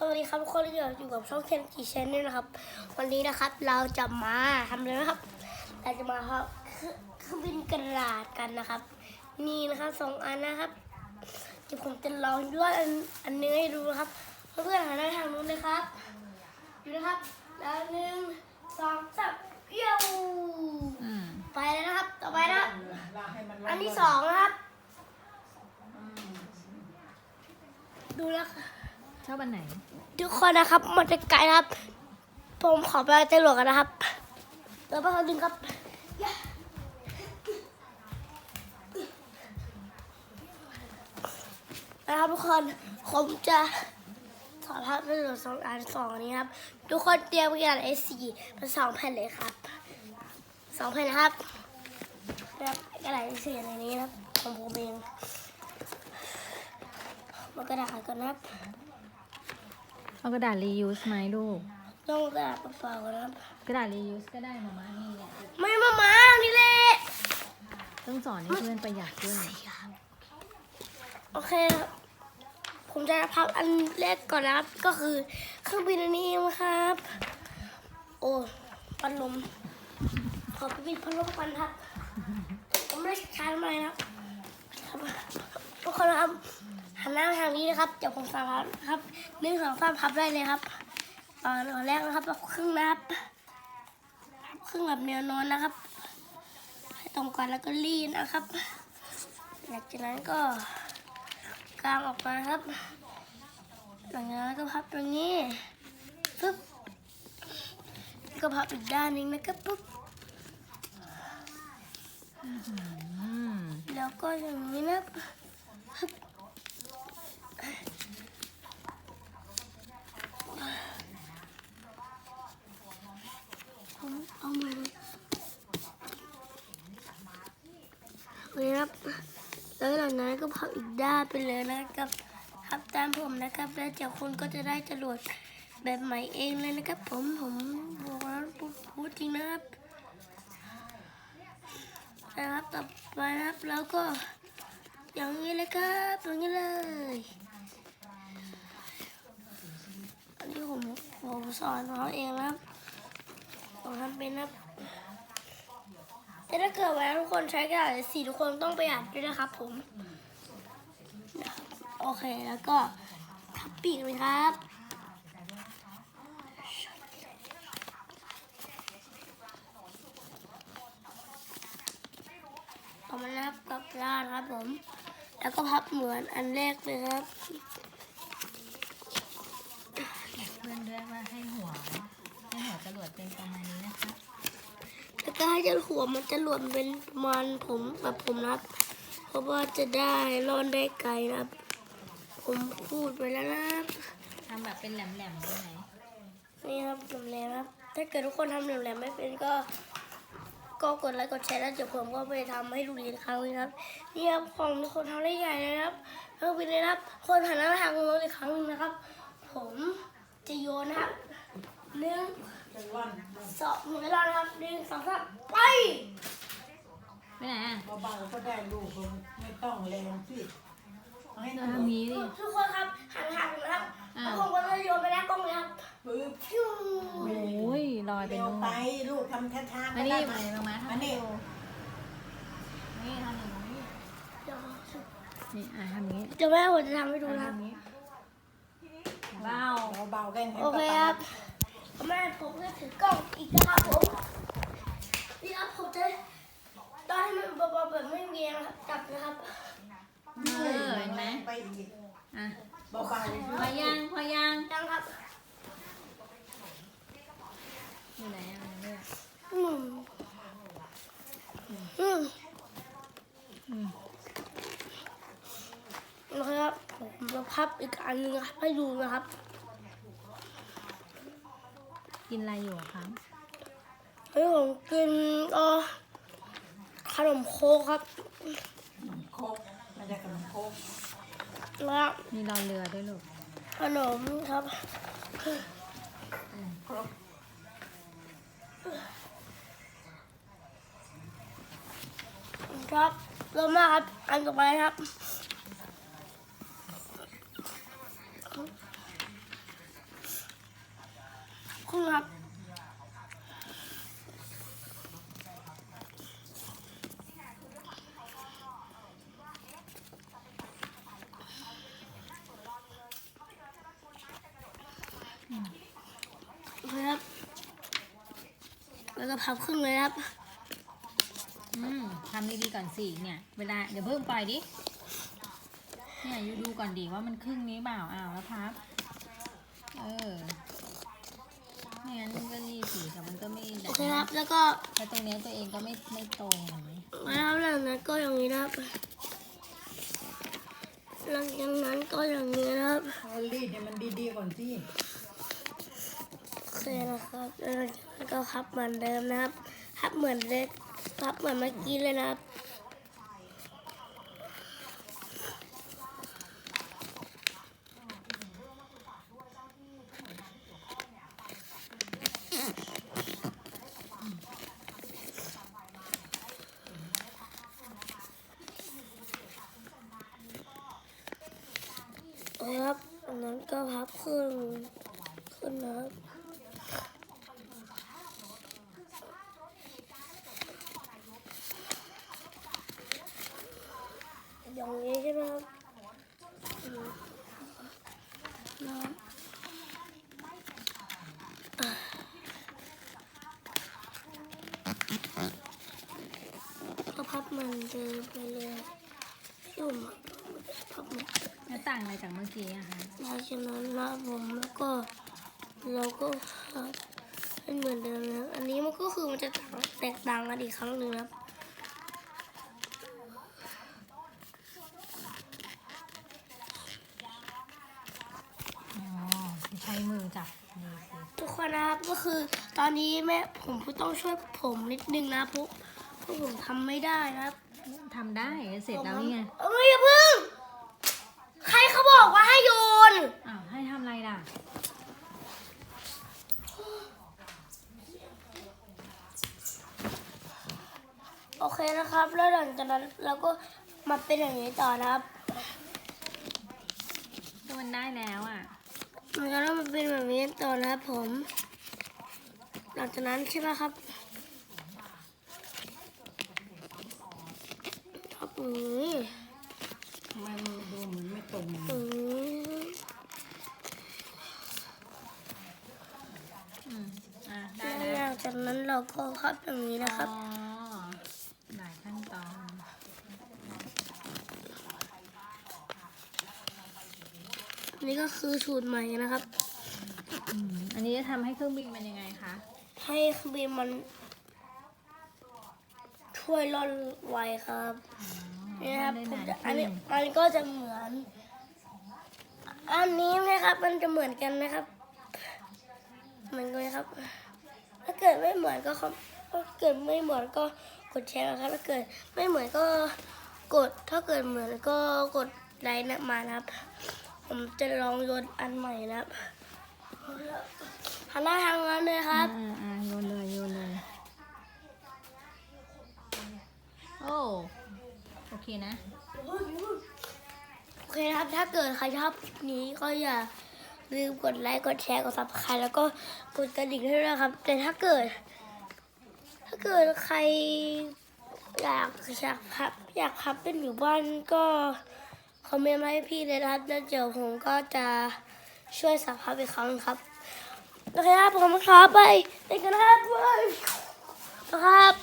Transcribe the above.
สวัสดีครับทุกคนอยู่กับช่องเคนกีเชนนี่นะครับ วันนี้นะครับเราจะมาทำเลยนะครับเราจะมาครับเครื่องบินกระดาษกันนะครับ นี่นะครับสองอันนะครับเดี๋ยวผมจะลองด้วยอันอันนึงให้ดูนะครับเพื่อนๆหันหน้าทางนู้นเลยครับดูนะครับ แล้วหนึ่งสองสามเพี้ยวไปเลยนะครับ ต่อไปนะครับอันที่สองนะครับ ดูนะครับ ชอบอันไหน ทุกคนนะครับมันจะไกลนะครับ ผมขอไปเจรวดกันนะครับเดี๋ยวไปคนหนึ่งครับนะครับทุกคนผมจะสอนภาพเรื่องสองอันสองนี้ครับ ทุกคนเตรียมกระดาษ A4 เป็นสองแผ่นเลยครับสองแผ่นนะครับแล้วกระดาษ A4 ในนี้นะครับของผมเองมากระดาษก่อนนะครับ เอากระดาษ reuse ไหมลูก ต้องกระดาษเปล่าๆก่อนนะครับกระดาษ reuse ก็ได้มาม่านี่แหละไม่มามานี่แหละต้องสอนให้เพื่อนประหยัดด้วยโอเคครับผมจะพับอันแรกก่อนนะครับ ก็คือเครื่องบินอันนี้นะครับ โอ้พัดลมขอไปปิดพัดลมกันครับผมไม่ได้ใช้ทำอะไรนะครับครับทุกคนนะครับ หันหน้ามาทางนี้นะครับเดี๋ยวผมสาพับครับหนึ่งสองสามพับได้เลยครับตอนแรกนะครับพับครึ่งนะครับพับครึ่งแบบแนวนอนนะครับให้ตรงกันแล้วก็รีดนะครับ หลังจากนั้นก็กางออกมาครับ หลังจากนั้นก็พับตรงนี้ปึ๊บแล้วก็พับอีกด้านหนึงนะครับปุ๊บอืมแล้วก็อย่างนี้นะฮึบผมเอามือ ครับ แล้วหลังนั้นก็พับอีกด้านไปเลยนะครับพับตามผมนะครับ แล้วเดี๋ยวคุณก็จะได้จรวดแบบใหม่เองเลยนะครับ ผมผมบอกว่าพูดจริงนะครับนะครับต่อไปนะครับแล้วก็ อย่างนี้เลยครับอย่างนี้เลยอันนี้ผมผมสอนน้องเองนะครับผมทำเป็นนะครับ แต่ถ้าเกิดว่าทุกคนใช้กระดาษสีทุกคนต้องประหยัดด้วยนะครับผมโอเคแล้วก็ทับปีกเลยครับเอามานับกับด้าครับผม แล้วก็พับเหมือนอันแรกเลยครับเพื่อนเรียว่าให้หัวให้หัวจรวดเป็นประมาณนี้นะคะ แล้วก็ให้เจ้าหัวมันจะหลวมเป็นมันผมแบบผมนะครับ เพราะว่าจะได้รอนได้ไกลนะครับ ผมพูดไปแล้วนะครับทำแบบเป็นแหลมๆได้ไหมนี่ครับแหลมๆครับ ถ้าเกิดทุกคนทำแหลมๆไม่เป็นก็ก็กดไลค์กดแชร์แล้วเดี๋ยวผมก็ไปทำให้ดูอีกครั้งนึงครับนี่ครับของทุกคนทำได้ใหญ่เลยนะครับเพิ่มไปเลยนะครับ คนหันหน้ามาทางโน้นอีกครั้งหนึงนะครับ ผมจะโยนนะครับหนึ่ง สองหนึ่งไม่รอดนะครับหนึ่งสองสามไปไปไหนอะเบาๆก็ได้ลูกไม่ต้องแรงสิให้เราหนูทำนี้ดิ ทุกคนครับหันหันนะครับอ้าแล้ววผมก็จะโยนไปหน้ากล้องเลยครับปึ๊บฟิวโอ้ยลอยไปเร็วนู่นไปลูกทำช้าๆมาก็นี่ได้มามามามาทำให้นี่ดูนี่ทำอย่างนี้เดี๋ยวนี่อะทำอย่างนี้เดี๋ยวแม่ผมจะทำให้ดูทำนะครับอย่างนี้เบ้าเบาๆกันให้โอเคครับ แม่ผมก็ถือกล้องอีกนะครับผมนี่ครับผมจะตอนให้มันเบาๆแบบไม่มีนะครับจับนะครับเออเห็นไหมไปอีกอะเบาๆพอยังพอยังยังครับอยู่ไหนอะมันเลือกอืมอืมอืมโอเคครับผมจะพับอีกอันหนึงครับให้ดูนะครับ กินอะไรอยู่อะครับเฮ้ยผมกินเออขนมโคกครับโคกไม่ได้ขนมโคกแล้วมีรอเรือด้วยลูกขนมครับครบครับเริ่มมากครับ อันต่อไปครับ ครึ่งครับ โอเคครับ แล้ว ก็พับครึ่งเลยครับ อืมทำดีๆก่อนสิเนี่ย เวลาเดี๋ยวเพิ่มปล่อยดิ เนี่ยยูดูก่อนดีว่ามันครึ่งนี้เปล่าอ้าวแล้วพับ เออไม่งั้นมันก็นี่สีแต่มันก็ไม่โอเคครับ แล้วก็แล้วตรงเนี้ยตัวเองก็ไม่ไม่ตรงเห็นไหมแล้วหลังนั้นก็อย่างนี้นะครับหลังจากนั้นก็อย่างนี้นะครับ เอารีดให้มันดีๆก่อนสิโอ เคนะครับแล้วหลังจากนั้นก็พับเหมือนเดิมนะครับพับเหมือนเล็กพับเหมือนเมื่อกี้เลยนะครับคครับอันนั้นก็พับขึ้นขึ้นนะครับ อย่างนี้ใช่ไหมครับอืมนะครับอะก็พับมันเดินไปเลยยุ่มพับมันแล้วต่างอะไรจากเมื่อกี้อะคะหลังจากนั้นนะผมแล้วก็เราก็พับเป็นเหมือนเดิมนะอันนี้มันก็คือมันจะแตกต่างกันอีกครั้งหนึ่งนะครับ ทุกคนนะครับก็คือตอนนี้แม่ผมต้องช่วยผมนิดนึงนะเพราะเพราะผมทำไม่ได้นะครับทำได้เสร็จแล้วนี่ไงเอ้ยอย่าเพิ่ง ใครเขาบอกว่าให้โยนอ้าวให้ทำอะไรล่ะโอเคนะครับ แล้วหลังจากนั้นเราก็มาเป็นอย่างนี้ต่อนะครับก็มันได้แล้วอะ มันก็ต้องมาเป็นแบบนี้ต่อนะครับผม หลังจากนั้นใช่ไหมครับทับอย่างนี้ทำไมมันดูเหมือนไม่ตรงอย่างนี้อืมอะได้แล้วหแล้วลังจากนั้นเราก็พับอย่างนี้นะครับ อ๋อหลายขั้นตอน นี่ก็คือสูตรใหม่นะครับอืมอันนี้จะทำให้เครื่องบินมันยังไงคะ ให้เครื่องบินมันช่วยล่อนไวครับนี่นะครับได้ผมนานจะอัขึ้นนนี้มันก็จะเหมือน อันนี้นะครับ มันจะเหมือนกันนะครับ เหมือนกันไหมครับ ถ้าเกิดไม่เหมือนก็คอมถ้าเกิดไม่เหมือนก็กดแชร์นะครับ ถ้าเกิดไม่เหมือนก็กด ถ้าเกิดเหมือนก็กดไลค์นะมานะครับ ผมจะลองโยนอันใหม่นะครับหันหน้าทางนั้นเลยครับ อ่าอ่าโยนเลยโยนเลย โอ้โอเคนะ โอเคนะครับ ถ้าเกิดใครชอบคลิปนี้ก็อย่าลืมกดไลค์ กดแชร์ กดซับสไครต์แล้วก็กดกระดิ่งให้ด้วยนะครับ แต่ถ้าเกิด ถ้าเกิดใครอยากอยากพับอยากพับเป็นอยู่บ้านก็ คอมเมนต์มาให้พี่เลยนะครับแล้วเดี๋ยวผมก็จะช่วยสับพับอีกครั้งครับโอเคครับผมครับไปไปกันนะครับนะครับ